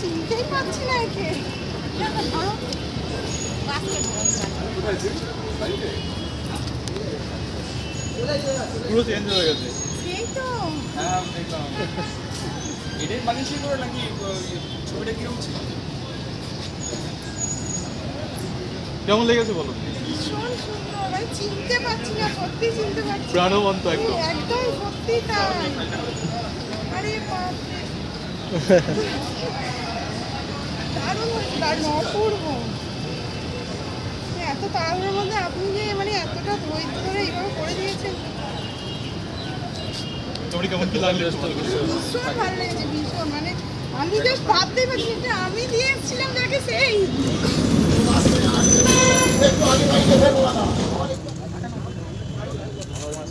চিনতেই পারছি হয়ে গেছে সেই হ্যাঁ দেখলাম এটাই বানিয়েছি করে নাকি ছবিটা কীরকম কেমন লেগেছে বলো? চিনতে পারছি না সত্যি চিনতে পারছি। প্রাণবন্ত একদম। একদম সত্যি তাই। আরে দারুণ দারুণ। অপূর্ব। এত তাড়াহুড়োর মধ্যে আপনি যে মানে এতটা ধৈর্য ধরে এইভাবে করে দিয়েছেন। তোমার কেমন কি লাগল ভীষণ ভালো লেগেছে ভীষণ। মানে আমি জাস্ট ভাবতেই পারছি আমি দিয়ে এসেছিলাম যাকে সেই।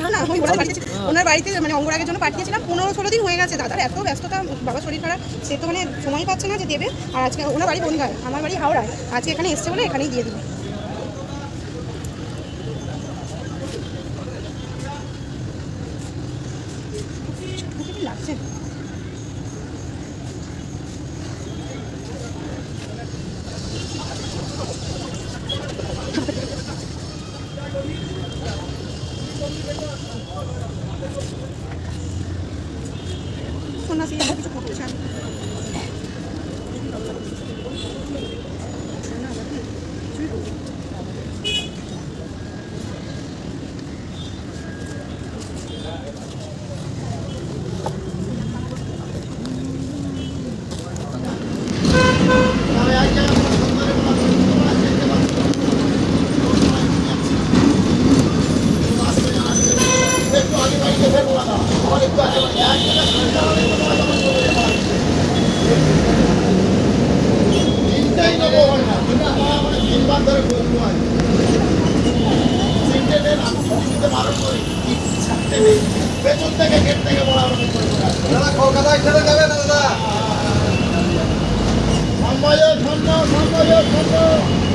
না না, আমি ওনার বাড়িতে ওনার বাড়িতে মানে অঙ্গরাগের জন্য পাঠিয়েছিলাম। পনেরো ষোলো দিন হয়ে গেছে, দাদার এত ব্যস্ততা বাবা শরীর খারাপ, সে তো মানে সময় পাচ্ছে না যে দেবে। আর আজকে ওনার বাড়ি বনগায়, আমার বাড়ি হাওড়ায়। আজকে এখানে এসছে বলে এখানেই দিয়ে দিবে। সন্ন্যাসী আমার কিছু করছে পেছন থেকে গেট থেকে বলা দাদা কলকাতায় খেলে যাবে না দাদা সম্ভব সম্ভব সম্ভব